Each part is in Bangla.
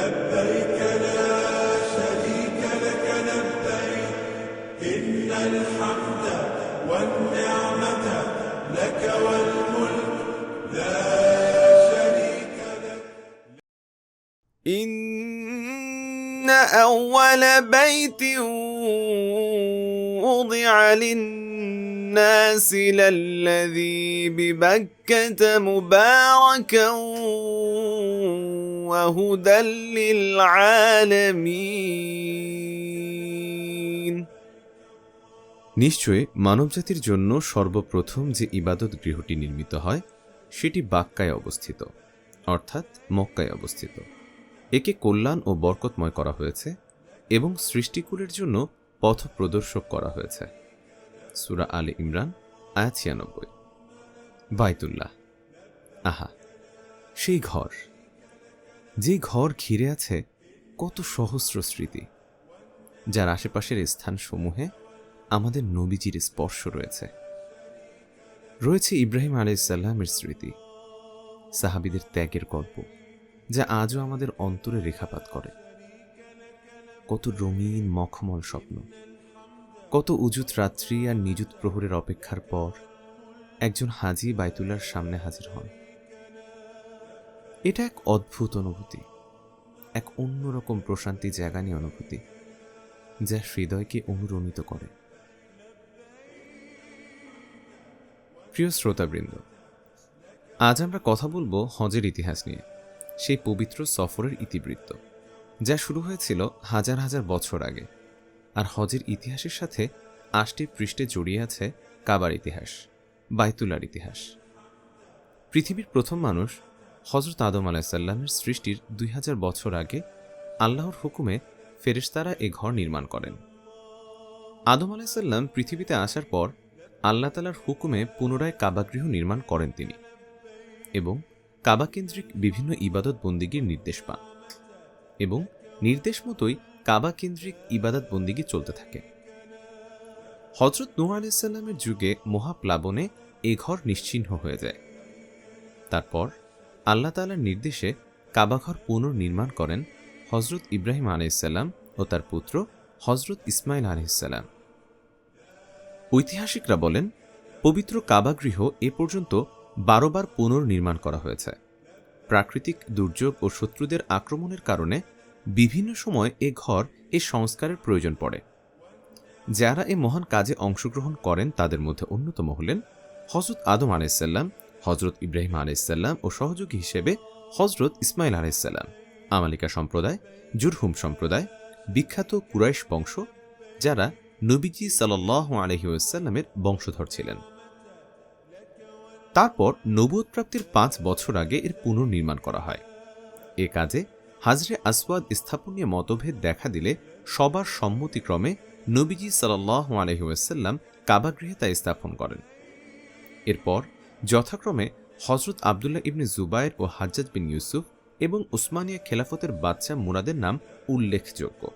لبيك لا شريك لك لبيك. إن الحمد والنعمة لك والملك. لا شريك لك. إن أول بيت وضع للناس للذي ببكة مباركا وهدى للعالمين নিশ্চয় মানবজাতির জন্য সর্বপ্রথম যে ইবাদত গৃহটি নির্মিত হয় সেটি বাক্কায় অবস্থিত অর্থাৎ মক্কায় অবস্থিত একে কল্যাণ ও বরকতময় করা হয়েছে এবং সৃষ্টিকুলের জন্য পথ প্রদর্শক করা হয়েছে। সুরা আলী ইমরান আয়া ছিয়ানব্বই। বাইতুল্লাহ। আহা, সেই ঘর। যে ঘর ঘিরে আছে কত সহস্র স্মৃতি। যার আশেপাশের স্থানসমূহে আমাদের নবীজির স্পর্শ রয়েছে। রয়েছে ইব্রাহিম আলাইসাল্লামের স্মৃতি, সাহাবিদের ত্যাগের গল্প, যা আজও আমাদের অন্তরে রেখাপাত করে। কত রঙিন মখমল স্বপ্ন। কত উজুত রাত্রি আর নিযুত প্রহরের অপেক্ষার পর একজন হাজি বাইতুল্লার সামনে হাজির হন। এটা এক অদ্ভুত অনুভূতি, এক অন্যরকম প্রশান্তি জাগানি অনুভূতি, যা হৃদয়কে অনুরণিত করে। প্রিয় শ্রোতাবৃন্দ, আজ আমরা কথা বলব হজের ইতিহাস নিয়ে, সেই পবিত্র সফরের ইতিবৃত্ত। যা শুরু হয়েছিল হাজার হাজার বছর আগে। আর হজের ইতিহাসের সাথে আটটি পৃষ্ঠে জড়িয়ে আছে কাবার ইতিহাস বাইতুলার ইতিহাস। পৃথিবীর প্রথম মানুষ হজরত আদম আলাহিসাল্লামের সৃষ্টির দুই হাজার বছর আগে আল্লাহর হুকুমে ফেরেশতারা এ ঘর নির্মাণ করেন। আদম আলাহিসাল্লাম পৃথিবীতে আসার পর আল্লাহ তালার হুকুমে পুনরায় কাবাগৃহ নির্মাণ করেন তিনি এবং কাবা কেন্দ্রিক বিভিন্ন ইবাদত বন্দিগির নির্দেশ পান। এবং নির্দেশ মতোই কাবা কেন্দ্রিক ইবাদত বন্দিগি চলতে থাকে। হজরত নূহ আলাইসাল্লামের যুগে মহাপ্লাবনে এ ঘর নিশ্চিহ্ন হয়ে যায়। তারপর আল্লাহ তালার নির্দেশে কাবাঘর পুনর্নির্মাণ করেন হজরত ইব্রাহিম আলাইসাল্লাম ও তার পুত্র হজরত ইসমাইল আলাইসাল্লাম ঐতিহাসিকরা বলেন, পবিত্র কাবাগৃহ এ পর্যন্ত বারোবার পুনর্নির্মাণ করা হয়েছে। প্রাকৃতিক দুর্যোগ ও শত্রুদের আক্রমণের কারণে বিভিন্ন সময় এ ঘর এ সংস্কারের প্রয়োজন পড়ে। যারা এ মহান কাজে অংশগ্রহণ করেন তাদের মধ্যে অন্যতম হলেন হজরত আদম আলাইসাল্লাম হজরত ইব্রাহিম আলাইসাল্লাম ও সহযোগী হিসেবে হজরত ইসমাইল আলাইসাল্লাম আমালিকা সম্প্রদায়, জুরহুম সম্প্রদায়, বিখ্যাত কুরাইশ বংশ, যারা নবীজি সাল্লাহ আলহিউসাল্লামের বংশধর ছিলেন। তারপর নবুয়ত প্রাপ্তির পাঁচ বছর আগে এর পুনর্নির্মাণ করা হয়। এ কাজে হাজরে আসওয়াদ স্থাপন নিয়ে মতভেদ দেখা দিলে সবার সম্মতিক্রমে নবীজি সাল্লাহ আলহিউসাল্লাম কাবাগৃহে তা স্থাপন করেন। এরপর যথাক্রমে হজরত আবদুল্লাহ ইবনে জুবায়ের ও হাজ্জাজ বিন ইউসুফ এবং উসমানিয়া খেলাফতের বাচ্চা মুরাদের নাম উল্লেখযোগ্য।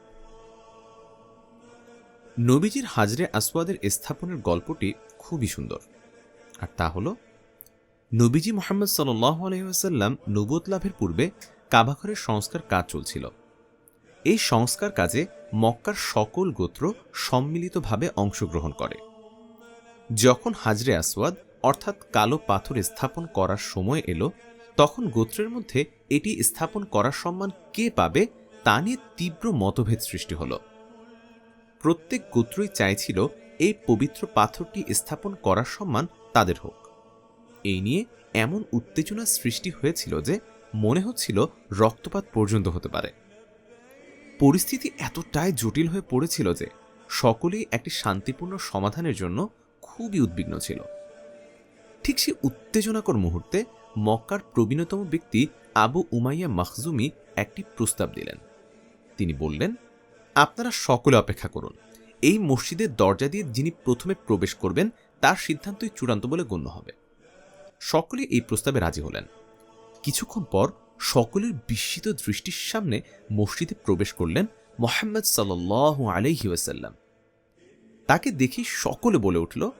নবীজির হাজরে আসওয়াদের স্থাপনের গল্পটি খুবই সুন্দর। আর তা হল, নবীজি মোহাম্মদ সাল্লাহ আলহিহাসাল্লাম নবুত লাভের পূর্বে কাবাঘরের সংস্কার কাজ চলছিল। এই সংস্কার কাজে মক্কার সকল গোত্র সম্মিলিতভাবে অংশগ্রহণ করে। যখন হাজরে আসওয়াদ, অর্থাৎ কালো পাথর স্থাপন করার সময় এলো, তখন গোত্রের মধ্যে এটি স্থাপন করার সম্মান কে পাবে তা নিয়ে তীব্র মতভেদ সৃষ্টি হল। প্রত্যেক গোত্রই চাইছিল এই পবিত্র পাথরটি স্থাপন করার সম্মান তাদের হোক। এই নিয়ে এমন উত্তেজনা সৃষ্টি হয়েছিল যে মনে হচ্ছিল রক্তপাত পর্যন্ত হতে পারে। পরিস্থিতি এতটাই জটিল হয়ে পড়েছিল যে সকলেই একটি শান্তিপূর্ণ সমাধানের জন্য খুবই উদ্বিগ্ন ছিল। ঠিক সে উত্তেজনাকর মুহূর্তে মক্কার প্রবীণতম ব্যক্তি আবু উমাইয়া মাখজুমি একটি প্রস্তাব দিলেন। তিনি বললেন, আপনারা সকলে অপেক্ষা করুন। এই মসজিদের দরজা দিয়ে যিনি প্রথমে প্রবেশ করবেন, তার সিদ্ধান্তই চূড়ান্ত বলে গণ্য হবে। সকলে এই প্রস্তাবে রাজি হলেন। কিছুক্ষণ পর সকলের বিস্মিত দৃষ্টির সামনে মসজিদে প্রবেশ করলেন মোহাম্মদ সাল্লাহ আলহি ওয়াসাল্লাম। তাকে দেখি সকলে বলে উঠল,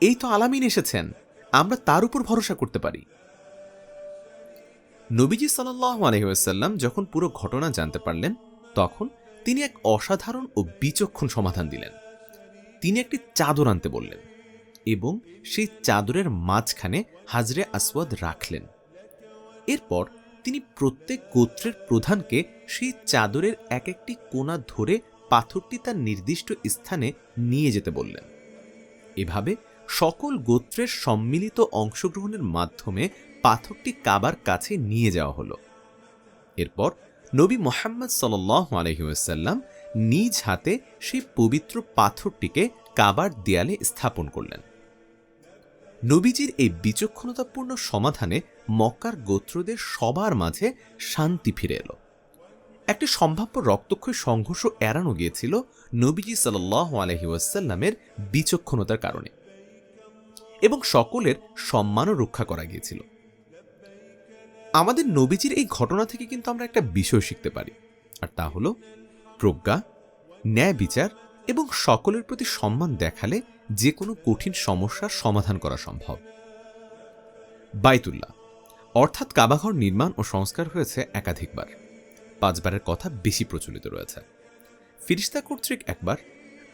এই তো আলামিন এসেছেন, আমরা তার উপর ভরসা করতে পারি। নবীজি সাল্লাহ আলহিহাসাল্লাম যখন পুরো ঘটনা জানতে পারলেন, তখন তিনি এক অসাধারণ ও বিচক্ষণ সমাধান দিলেন। তিনি একটি চাদর আনতে বললেন এবং সেই চাদরের মাঝখানে হাজরে আসওয়াদ রাখলেন। এরপর তিনি প্রত্যেক গোত্রের প্রধানকে সেই চাদরের এক একটি কোণা ধরে পাথরটি তার নির্দিষ্ট স্থানে নিয়ে যেতে বললেন। এভাবে সকল গোত্রের সম্মিলিত অংশগ্রহণের মাধ্যমে পাথরটি কাবার কাছে নিয়ে যাওয়া হলো। এরপর নবী মোহাম্মদ সাল আলহিউসাল্লাম নিজ হাতে সেই পবিত্র পাথরটিকে কাবার দেয়ালে স্থাপন করলেন। নবীজির এই বিচক্ষণতাপূর্ণ সমাধানে মক্কার গোত্রদের সবার মাঝে শান্তি ফিরে এলো। একটি সম্ভাব্য রক্তক্ষয় সংঘর্ষ এড়ানো গিয়েছিল নবীজি সাল্লাহ আলহিউসাল্লামের বিচক্ষণতার কারণে এবং সকলের সম্মানও রক্ষা করা গিয়েছিল। আমাদের নবীজির এই ঘটনা থেকে কিন্তু আমরা একটা বিষয় শিখতে পারি, আর তা হল প্রজ্ঞা, ন্যায় বিচার এবং সকলের প্রতি সম্মান দেখালে যে কোনো কঠিন সমস্যার সমাধান করা সম্ভব। বাইতুল্লাহ, অর্থাৎ কাবাঘর নির্মাণ ও সংস্কার হয়েছে একাধিকবার। পাঁচবারের কথা বেশি প্রচলিত রয়েছে। ফিরিস্তা কর্তৃক একবার,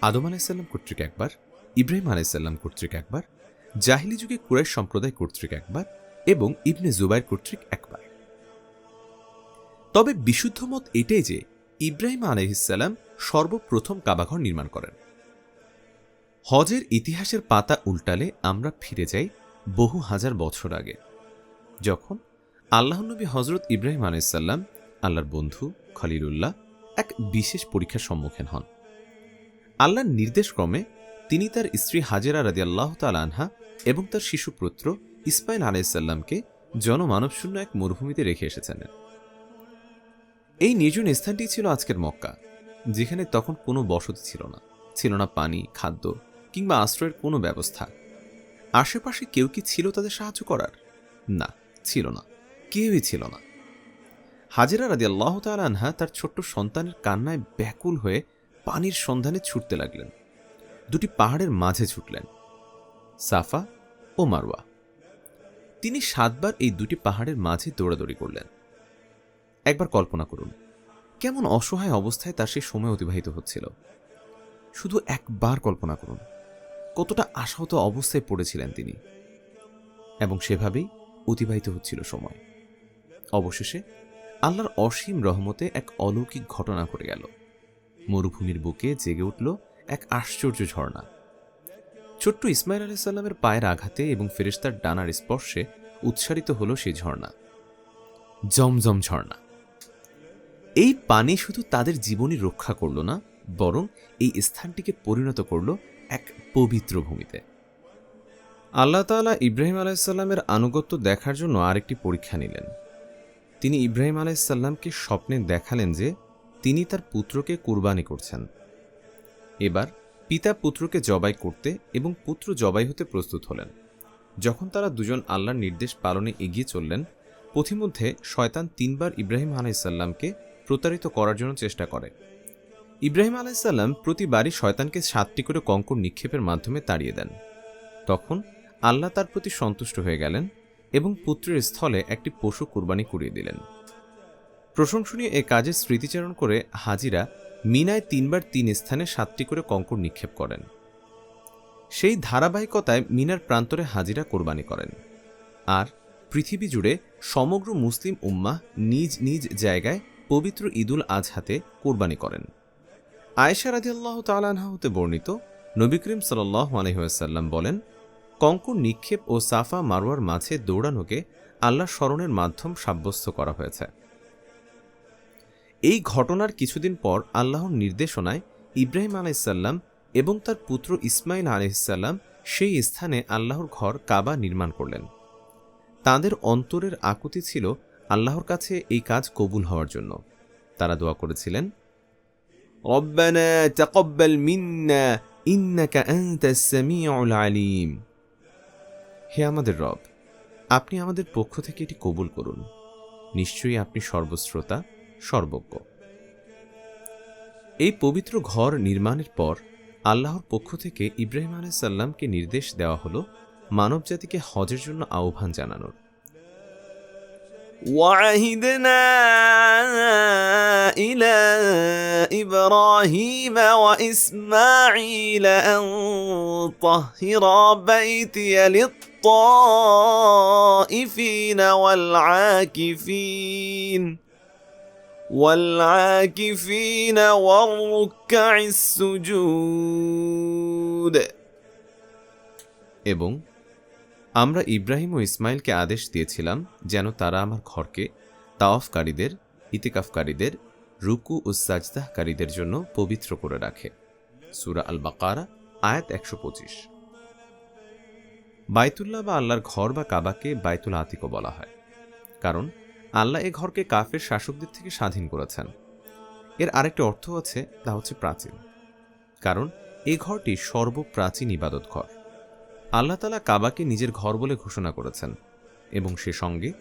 আদম আলাইসাল্লাম কর্তৃক একবার, ইব্রাহিম আলাইসাল্লাম কর্তৃক একবার, জাহিলি যুগে কুরাইশ সম্প্রদায় কর্তৃক একবার এবং ইবনে জুবাইর কর্তৃক একবার। তবে বিশুদ্ধ মত এটাই যে ইব্রাহিম আলহিসাল্লাম সর্বপ্রথম কাবাঘর নির্মাণ করেন। হজের ইতিহাসের পাতা উল্টালে আমরা ফিরে যাই বহু হাজার বছর আগে। যখন আল্লাহনবী হজরত ইব্রাহিম আলাইসাল্লাম আল্লাহর বন্ধু খলিলুল্লাহ, এক বিশেষ পরীক্ষার সম্মুখীন হন। আল্লাহর নির্দেশক্রমে তিনি তার স্ত্রী হাজেরা রাদি আল্লাহ আনহা এবং তার শিশুপুত্র ইসমাইল আলাইসাল্লামকে জনমানবশূন্য এক মরুভূমিতে রেখে এসেছেন। এই নির্জন স্থানটি ছিল আজকের মক্কা, যেখানে তখন কোনো বসতি ছিল না। ছিল না পানি, খাদ্য কিংবা আশ্রয়ের কোনো ব্যবস্থা? আশেপাশে কেউ কি ছিল তাদের সাহায্য করার? না, ছিল না। কেউই ছিল না। হাজেরা রাদি আল্লাহ আনহা তার ছোট্ট সন্তানের কান্নায় ব্যাকুল হয়ে পানির সন্ধানে ছুটতে লাগলেন। দুটি পাহাড়ের মাঝে ছুটলেন, সাফা ও মারওয়া। তিনি সাতবার এই দুটি পাহাড়ের মাঝে দৌড়াদৌড়ি করলেন। একবার কল্পনা করুন, কেমন অসহায় অবস্থায় তার সেই সময় অতিবাহিত হচ্ছিল। শুধু একবার কল্পনা করুন। কতটা আশাহত অবস্থায় পড়েছিলেন তিনি। এবং সেভাবেই অতিবাহিত হচ্ছিল সময়। অবশেষে আল্লাহর অসীম রহমতে এক অলৌকিক ঘটনা ঘটে গেল। মরুভূমির বুকে জেগে উঠল এক আশ্চর্য ঝর্ণা। ছোট্ট ইসমাইল আলাইসাল্লামের পায়ের আঘাতে এবং ফেরিস্তার ডানার স্পর্শে উৎসারিত হল সেই ঝর্ণা। জমজম ঝর্ণা। এই পানি শুধু তাদের জীবনই রক্ষা করল না, বরং এই স্থানটিকে পরিণত করল এক পবিত্র ভূমিতে। আল্লাহ তালা ইব্রাহিম আলাইসাল্লামের আনুগত্য দেখার জন্য আরেকটি পরীক্ষা নিলেন। তিনি ইব্রাহিম আলাইসাল্লামকে স্বপ্নে দেখালেন যে তিনি তার পুত্রকে কুরবানি করছেন। এবার পিতা পুত্রকে জবাই করতে এবং পুত্র জবাই হতে প্রস্তুত হলেন। যখন তারা দুজন আল্লাহর নির্দেশ পালনে এগিয়ে চললেন, পথিমধ্যে শয়তান তিনবার ইব্রাহিম আলাইসাল্লামকে প্রতারিত করার জন্য চেষ্টা করে। ইব্রাহিম আলাইসাল্লাম প্রতিবারই শয়তানকে সাতটি করে কঙ্কর নিক্ষেপের মাধ্যমে তাড়িয়ে দেন। তখন আল্লাহ তার প্রতি সন্তুষ্ট হয়ে গেলেন এবং পুত্রের স্থলে একটি পশু কুরবানি করিয়ে দিলেন। প্রশংসনীয় এ কাজের স্মৃতিচারণ করে হাজিরা মিনায় তিনবার তিন স্থানে সাতটি করে কঙ্কর নিক্ষেপ করেন। সেই ধারাবাহিকতায় মিনার প্রান্তরে হাজিরা কোরবানি করেন। আর পৃথিবী জুড়ে সমগ্র মুসলিম উম্মাহ নিজ নিজ জায়গায় পবিত্র ঈদুল আজহাতে কোরবানি করেন। আয়েশা রাদিয়াল্লাহ তালানহা হতে বর্ণিত, নবী করিম সাল্লাহ আলহিহাসাল্লাম বলেন কঙ্কর নিক্ষেপ ও সাফা মারোয়ার মাঝে দৌড়ানোকে আল্লাহ স্মরণের মাধ্যম সাব্যস্ত করা হয়েছে। এই ঘটনার কিছুদিন পর আল্লাহর নির্দেশনায় ইব্রাহিম আলাইসাল্লাম এবং তার পুত্র ইসমাইল আলহিসাল্লাম সেই স্থানে আল্লাহর ঘর কাবা নির্মাণ করলেন। তাদের অন্তরের আকুতি ছিল আল্লাহর কাছে এই কাজ কবুল হওয়ার জন্য। তারা দোয়া করেছিলেন ربنا تقبل منا إنك أنت السميع العليم হে আমাদের রব আপনি আমাদের পক্ষ থেকে এটি কবুল করুন নিশ্চয়ই আপনি সর্বশ্রোতা সর্বজ্ঞ এই পবিত্র ঘর নির্মাণের পর আল্লাহর পক্ষ থেকে ইব্রাহিম আলাইসাল্লামকে নির্দেশ দেওয়া হলো মানবজাতিকে হজের জন্য আহ্বান জানানোর وعهدنا إلى إبراهيم وإسماعيل أن طهرا بيتي للطائفين والعاكفين والعاكفين والركع السجود. এবং আমরা ইব্রাহিম ও ইসমাইলকে আদেশ দিয়েছিলাম যেন তারা আমার ঘরকে তাওয়াফকারীদের, ইতিকাফকারীদের, রুকু ও সাজদাহকারীদের জন্য পবিত্র করে রাখে। সুরা আল বাকারা আয়াত একশো পঁচিশ। বাইতুল্লাহ বা আল্লাহর ঘর বা কাবাকে বাইতুল আতিকও বলা হয়। কারণ আল্লাহ এ ঘরকে কাফের শাসকদের থেকে স্বাধীন করেছেন। এর আরেকটি অর্থ আছে, তা হচ্ছে প্রাচীন। কারণ এ ঘরটি সর্বপ্রাচীন ইবাদত ঘর আল্লাহ তালা কাবাকে নিজের ঘর বলে ঘোষণা করেছেন এবং সে সঙ্গে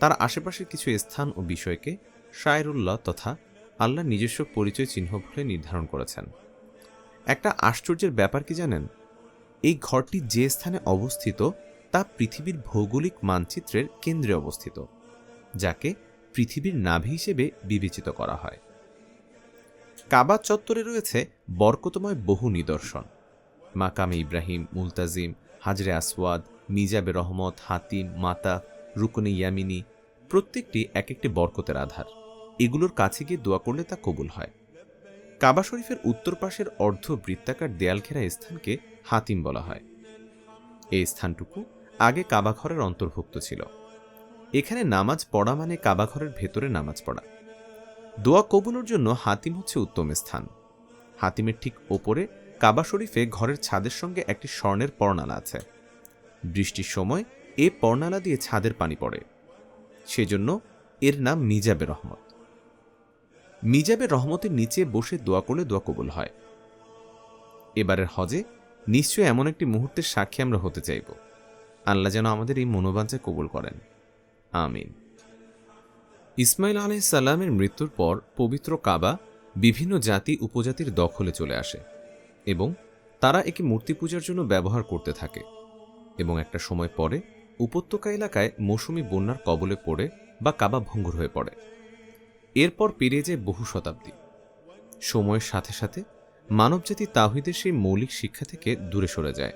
তার আশেপাশের কিছু স্থান ও বিষয়কে শায়রুল্লাহ তথা আল্লাহ নিজস্ব পরিচয় চিহ্ন বলে নির্ধারণ করেছেন। একটা আশ্চর্যের ব্যাপার কি জানেন? এই ঘরটি যে স্থানে অবস্থিত তা পৃথিবীর ভৌগোলিক মানচিত্রের কেন্দ্রে অবস্থিত, যাকে পৃথিবীর নাভি হিসেবে বিবেচিত করা হয়। কাবা চত্বরে রয়েছে বরকতময় বহু নিদর্শন। মাকামে ইব্রাহিম, মুলতাজিম হাজরে আসওয়াদ মিজাবে রহমত, হাতিম, মাতা, রুকনে ইয়ামিনী, প্রত্যেকটি এক একটি বরকতের আধার। এগুলোর কাছে গিয়ে দোয়া করলে তা কবুল হয়। কাবা শরীফের উত্তর পাশের অর্ধ বৃত্তাকার দেয়াল ঘেরা স্থানকে হাতিম বলা হয়। এই স্থানটুকু আগে কাবাঘরের অন্তর্ভুক্ত ছিল। এখানে নামাজ পড়া মানে কাবাঘরের ভেতরে নামাজ পড়া। দোয়া কবুলের জন্য হাতিম হচ্ছে উত্তম স্থান। হাতিমের ঠিক ওপরে কাবা শরীফে ঘরের ছাদের সঙ্গে একটি স্বর্ণের পর্ণালা আছে। বৃষ্টির সময় এ পর্ণালা দিয়ে ছাদের পানি পড়ে। সেজন্য এর নাম মিজাবে রহমত। মিজাবে রহমতের নিচে বসে দোয়া করলে দোয়া কবুল হয়। এবারের হজে নিশ্চয় এমন একটি মুহূর্তের সাক্ষী আমরা হতে চাইব। আল্লাহ যেন আমাদের এই মনোবাঞ্ছা কবুল করেন। আমিন। ইসমাইল আলাইহিস সালামের মৃত্যুর পর পবিত্র কাবা বিভিন্ন জাতি উপজাতির দখলে চলে আসে। এবং তারা একে মূর্তি পূজার জন্য ব্যবহার করতে থাকে এবং একটা সময় পরে উপত্যকা এলাকায় মৌসুমি বন্যার কবলে পড়ে বা কাবা ভঙ্গুর হয়ে পড়ে। এরপর পেরিয়ে যায় বহু শতাব্দী। সময়ের সাথে সাথে মানবজাতি তাহিদের সেই মৌলিক শিক্ষা থেকে দূরে সরে যায়।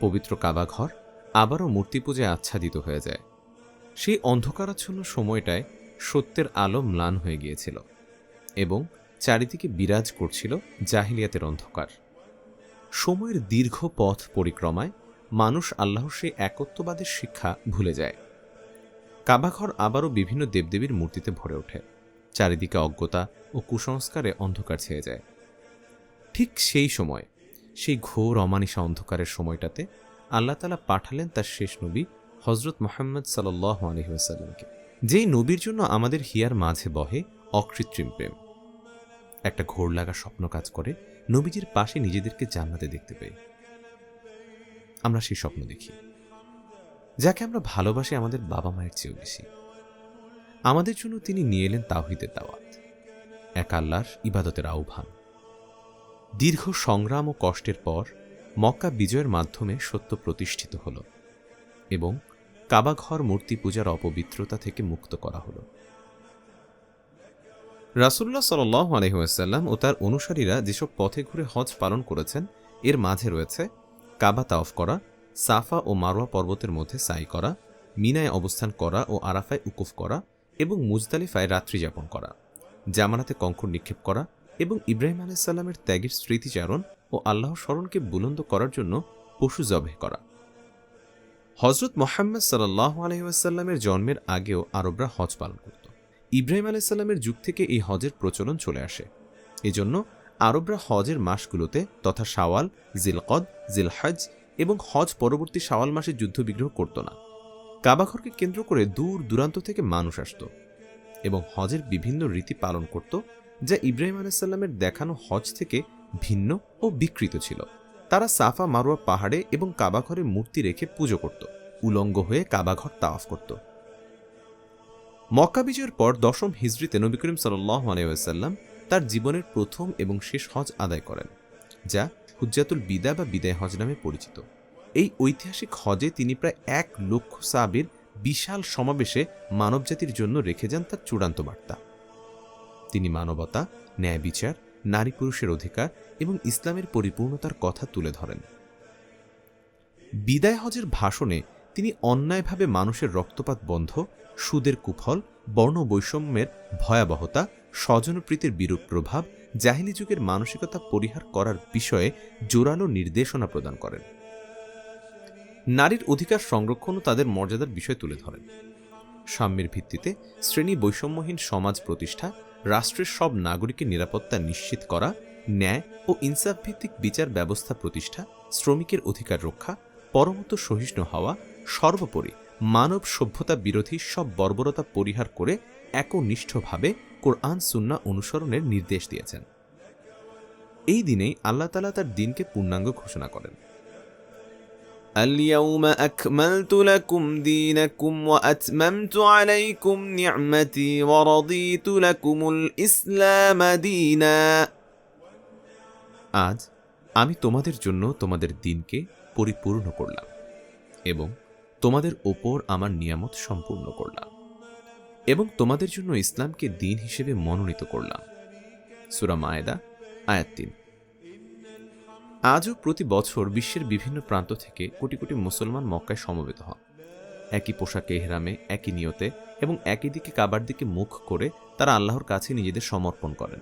পবিত্র কাবা ঘর আবারও মূর্তি পূজায় আচ্ছাদিত হয়ে যায়। সেই অন্ধকারাচ্ছন্ন সময়টায় সত্যের আলো ম্লান হয়ে গিয়েছিল এবং চারিদিকে বিরাজ করছিল জাহিলিয়াতের অন্ধকার। সময়ের দীর্ঘ পথ পরিক্রমায় মানুষ আল্লাহর সেই একত্ববাদের শিক্ষা ভুলে যায়। কাবাঘর আবারও বিভিন্ন দেবদেবীর মূর্তিতে ভরে ওঠে। চারিদিকে অজ্ঞতা ও কুসংস্কারে অন্ধকার ছেয়ে যায়। ঠিক সেই সময়, সেই ঘোর অমানিসা অন্ধকারের সময়টাতে আল্লাহ তালা পাঠালেন তার শেষ নবী হজরত মোহাম্মদ সাল্লাহ আলহিহাসাল্লামকে যেই নবীর জন্য আমাদের হিয়ার মাঝে বহে অকৃত্রিম প্রেম। একটা ঘোর লাগা স্বপ্ন কাজ করে, নবীজির পাশে নিজেদেরকে জান্নাতে দেখতে পেয়ে। আমরা সেই স্বপ্ন দেখি। যাকে আমরা ভালোবাসি আমাদের বাবা মায়ের চেয়েও বেশি। আমাদের জন্য তিনি নিয়ে এলেন তাওহিদের দাওয়াত। এক আল্লাহর ইবাদতের আহ্বান। দীর্ঘ সংগ্রাম ও কষ্টের পর মক্কা বিজয়ের মাধ্যমে সত্য প্রতিষ্ঠিত হল এবং কাবাঘর মূর্তি পূজার অপবিত্রতা থেকে মুক্ত করা হলো। রাসুল্লাহ সাল আলহিহাসাল্লাম ও তার অনুসারীরা যেসব পথে ঘুরে হজ পালন করেছেন, এর মাঝে রয়েছে কাবা তাওফ করা, সাফা ও মারোয়া পর্বতের মধ্যে সাই করা, মিনায় অবস্থান করা ও আরাফায় উকুফ করা এবং মুজদালিফায় রাত্রি যাপন করা, জামানাতে কঙ্কর নিক্ষেপ করা এবং ইব্রাহিম আলাইসাল্লামের ত্যাগের স্মৃতিচারণ ও আল্লাহ স্মরণকে বুলন্দ করার জন্য পশু জবে করা। হজরত মোহাম্মদ সাল্লাহ আলহিউসাল্লামের জন্মের আগেও আরবরা হজ পালন করত। ইব্রাহিম আলাইসাল্লামের যুগ থেকে এই হজের প্রচলন চলে আসে। এজন্য আরবরা হজের মাসগুলোতে তথা শাওয়াল, জিলকদ, জিলহজ এবং হজ পরবর্তী শাওয়াল মাসে যুদ্ধবিগ্রহ করত না। কাবাঘরকে কেন্দ্র করে দূর দূরান্ত থেকে মানুষ আসত এবং হজের বিভিন্ন রীতি পালন করত, যা ইব্রাহিম আলাইসাল্লামের দেখানো হজ থেকে ভিন্ন ও বিকৃত ছিল। তারা সাফা মারোয়া পাহাড়ে এবং কাবাঘরে মূর্তি রেখে পুজো করত, উলঙ্গ হয়ে কাবাঘর তাওয়াফ করত। মক্কা বিজয়ের পর দশম হিজড়িতে নবী করিম সাল্লাহ আলাইসাল্লাম তার জীবনের প্রথম এবং শেষ হজ আদায় করেন, যা হুজ্জাতুল বিদা বা বিদায় হজ নামে পরিচিত। এই ঐতিহাসিক হজে তিনি প্রায় এক লক্ষ সাবির বিশাল সমাবেশে মানবজাতির জন্য রেখে যান তার চূড়ান্ত বার্তা। তিনি মানবতা, ন্যায় বিচার, নারী পুরুষের অধিকার এবং ইসলামের পরিপূর্ণতার কথা তুলে ধরেন। বিদায় হজের ভাষণে তিনি অন্যায়ভাবে মানুষের রক্তপাত বন্ধ সুদের কুফল বর্ণ বৈষম্যের ভয়াবহতা, স্বজনপ্রীতির বিরূপ প্রভাব, জাহিলি যুগের মানসিকতা পরিহার করার বিষয়ে জোরালো নির্দেশনা প্রদান করেন। নারীর অধিকার সংরক্ষণ ও তাদের মর্যাদার বিষয় তুলে ধরেন। সাম্যের ভিত্তিতে শ্রেণি বৈষম্যহীন সমাজ প্রতিষ্ঠা, রাষ্ট্রের সব নাগরিকের নিরাপত্তা নিশ্চিত করা, ন্যায় ও ইনসাফ ভিত্তিক বিচার ব্যবস্থা প্রতিষ্ঠা, শ্রমিকের অধিকার রক্ষা পরমত সহিষ্ণু হওয়া, সর্বোপরি মানব সভ্যতা বিরোধী সব বর্বরতা পরিহার করে একনিষ্ঠভাবে কোরআন সুন্না অনুসরণের নির্দেশ দিয়েছেন এই দিনেই আল্লাহ তালা তার দিনকে পূর্ণাঙ্গ ঘোষণা করেন اليوم أكملت لكم دينكم وأتممت عليكم نعمتي ورضيت لكم الإسلام دينا আজ আমি তোমাদের জন্য তোমাদের দিনকে পরিপূর্ণ করলাম এবং তোমাদের ওপর আমার নিয়ামত সম্পূর্ণ করলাম এবং তোমাদের জন্য ইসলামকে দিন হিসেবে মনোনীত করলাম। সুরা মায়েদা, আয়াত তিন। আজও প্রতি বছর বিশ্বের বিভিন্ন প্রান্ত থেকে কোটি কোটি মুসলমান মক্কায় সমবেত হন। একই পোশাকে হেরামে একই নিয়তে এবং একই দিকে কাবার দিকে মুখ করে তারা আল্লাহর কাছে নিজেদের সমর্পণ করেন।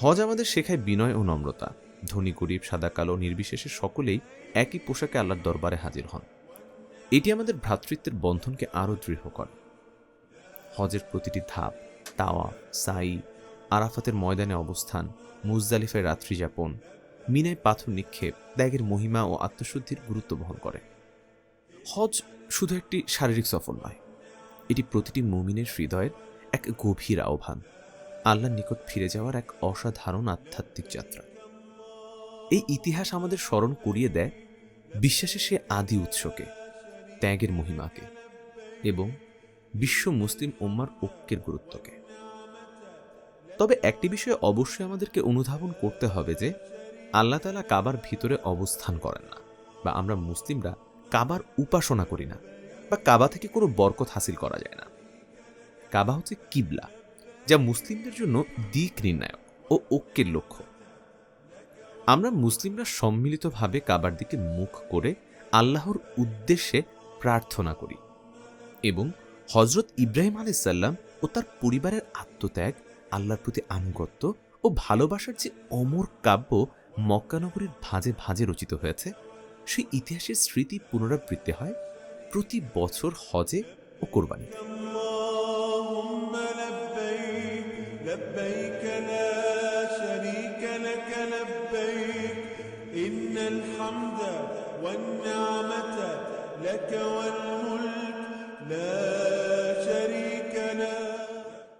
হজ আমাদের শেখায় বিনয় ও নম্রতা। ধনী গরিব, সাদা কালো, নির্বিশেষে সকলেই একই পোশাকে আল্লাহর দরবারে হাজির হন। এটি আমাদের ভ্রাতৃত্বের বন্ধনকে আরও দৃঢ় করে। হজের প্রতিটি ধাপ, তাওয়া, সাই, আরাফাতের ময়দানে অবস্থান, মুজদালিফায় রাত্রি যাপন, মিনায় পাথর নিক্ষেপ, ত্যাগের মহিমা ও আত্মশুদ্ধির গুরুত্ব বহন করে। হজ শুধু একটি শারীরিক সফর নয়, এটি প্রতিটি মুমিনের হৃদয়ের এক গভীর আহ্বান, আল্লাহর নিকট ফিরে যাওয়ার এক অসাধারণ আধ্যাত্মিক যাত্রা। এই ইতিহাস আমাদের স্মরণ করিয়ে দেয় বিশ্বাসের সে আদি উৎসকে। ত্যাগের মহিমাকে এবং বিশ্ব মুসলিম উম্মার ঐক্যের গুরুত্বকে। তবে একটি বিষয়ে অবশ্যই আমাদেরকে অনুধাবন করতে হবে যে, আল্লাহ তালা কাবার ভিতরে অবস্থান করেন না বা আমরা মুসলিমরা কাবার উপাসনা করি না বা কাবা থেকে কোনো বরকত হাসিল করা যায় না। কাবা হচ্ছে কিবলা, যা মুসলিমদের জন্য দিক নির্ণায়ক ও ঐক্যের লক্ষ্য। আমরা মুসলিমরা সম্মিলিতভাবে কাবার দিকে মুখ করে আল্লাহর উদ্দেশ্যে প্রার্থনা করি এবং হজরত ইব্রাহিম আলাইসাল্লাম ও তার পরিবারের আত্মত্যাগ আল্লাহর প্রতি আনুগত্য ও ভালোবাসার যে অমর কাব্য মক্কানগরীর ভাঁজে ভাঁজে রচিত হয়েছে সেই ইতিহাসের স্মৃতি পুনরাবৃত্তি হয় প্রতি বছর হজে ও কোরবানিতে اللهم لبيك لبيك لا شريك لك لبيك إن الحمد والنعمة لك والملك لا